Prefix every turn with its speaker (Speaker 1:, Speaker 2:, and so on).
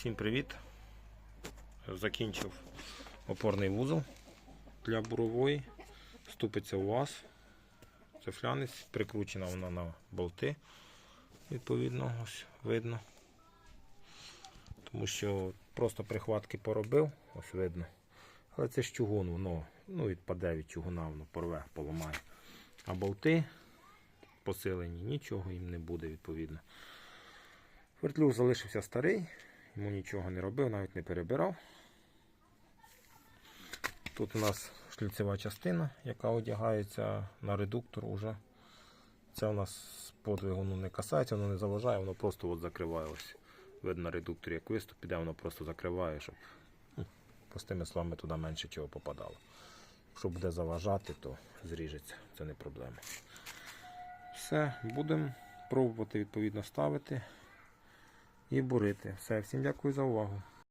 Speaker 1: Всім привіт! Закінчив опорний вузол для бурової. Ступиться у вас. Це флянець, прикручена вона на болти. Відповідно, ось видно. Тому що просто прихватки поробив, ось видно. Але це ж чугун, воно ну, відпаде від чугуна, воно порве, поламає. А болти посилені, нічого їм не буде, відповідно. Вертлюг залишився старий, йому нічого не робив, навіть не перебирав. Тут у нас шліцева частина, яка одягається на редуктор уже. Це у нас по двигуну не касається, воно не заважає, воно просто от закриває. Ось. Видно на редукторі, як виступ піде, воно просто закриває, щоб ну, простими словами туди менше чого попадало. Якщо буде заважати, то зріжеться, це не проблема. Все, будемо пробувати відповідно ставити і бурити. Все, всім дякую за увагу.